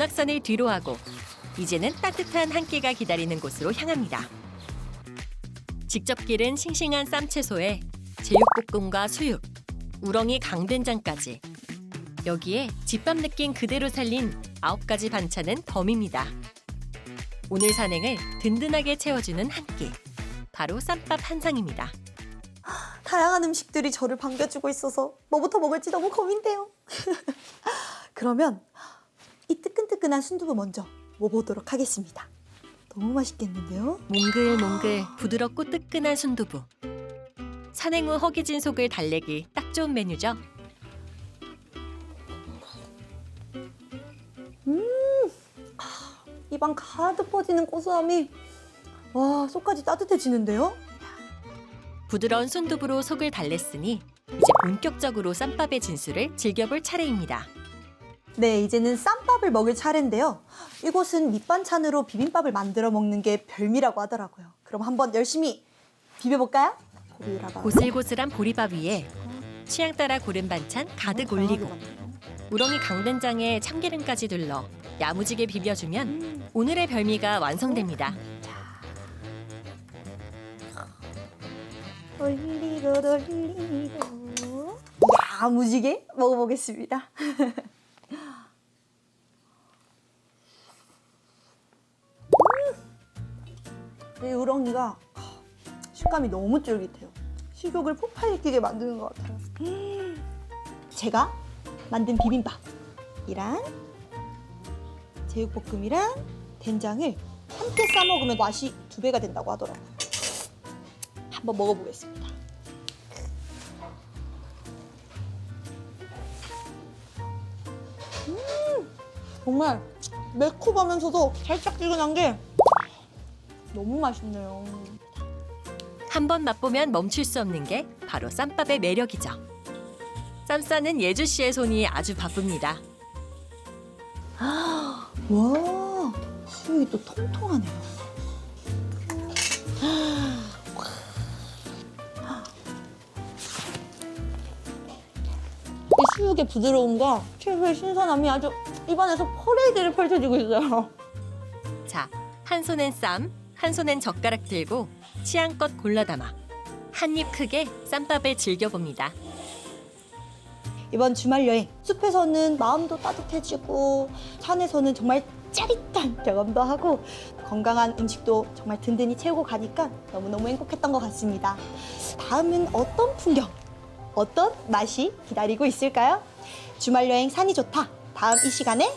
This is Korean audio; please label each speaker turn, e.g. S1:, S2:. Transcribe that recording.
S1: 문학산을 뒤로하고 이제는 따뜻한 한 끼가 기다리는 곳으로 향합니다. 직접 기른 싱싱한 쌈채소에 제육볶음과 수육, 우렁이 강된장까지 여기에 집밥 느낌 그대로 살린 아홉 가지 반찬은 덤입니다. 오늘 산행을 든든하게 채워주는 한 끼. 바로 쌈밥 한 상입니다.
S2: 다양한 음식들이 저를 반겨주고 있어서 뭐부터 먹을지 너무 고민돼요. 그러면 이 뜨끈뜨끈한 순두부 먼저 먹어보도록 하겠습니다. 너무 맛있겠는데요?
S1: 몽글몽글 부드럽고 뜨끈한 순두부. 산행 후 허기진 속을 달래기 딱 좋은 메뉴죠.
S2: 입안 가득 퍼지는 고소함이 와 속까지 따뜻해지는데요?
S1: 부드러운 순두부로 속을 달랬으니 이제 본격적으로 쌈밥의 진수를 즐겨볼 차례입니다.
S2: 네, 이제는 쌈밥을 먹을 차례인데요. 이곳은 밑반찬으로 비빔밥을 만들어 먹는 게 별미라고 하더라고요. 그럼 한번 열심히 비벼볼까요? 고기라가
S1: 고슬고슬한 보리밥 위에 취향 따라 고른 반찬 가득 올리고 우렁이 강된장에 참기름까지 둘러 야무지게 비벼주면
S2: 음,
S1: 오늘의 별미가 완성됩니다.
S2: 돌리고 돌리고 야무지게 먹어보겠습니다. 이 우렁이가 식감이 너무 쫄깃해요. 식욕을 폭발시키게 만드는 것 같아요. 음, 제가 만든 비빔밥이랑 제육볶음이랑 된장을 함께 싸 먹으면 맛이 두 배가 된다고 하더라고요. 한번 먹어보겠습니다. 음, 정말 매콤하면서도 살짝 찌근한 게 너무 맛있네요.
S1: 한 번 맛보면 멈출 수 없는 게 바로 쌈밥의 매력이죠. 쌈 싸는 예주 씨의 손이 아주 바쁩니다.
S2: 와, 수육이 또 통통하네요. 이 수육의 부드러움과 채소의 신선함이 아주 입안에서 퍼레이드를 펼쳐지고 있어요.
S1: 자, 한 손엔 쌈, 한 손엔 젓가락 들고 취향껏 골라 담아 한 입 크게 쌈밥을 즐겨봅니다.
S2: 이번 주말 여행 숲에서는 마음도 따뜻해지고 산에서는 정말 짜릿한 경험도 하고 건강한 음식도 정말 든든히 채우고 가니까 너무너무 행복했던 것 같습니다. 다음은 어떤 풍경, 어떤 맛이 기다리고 있을까요? 주말 여행 산이 좋다. 다음 이 시간에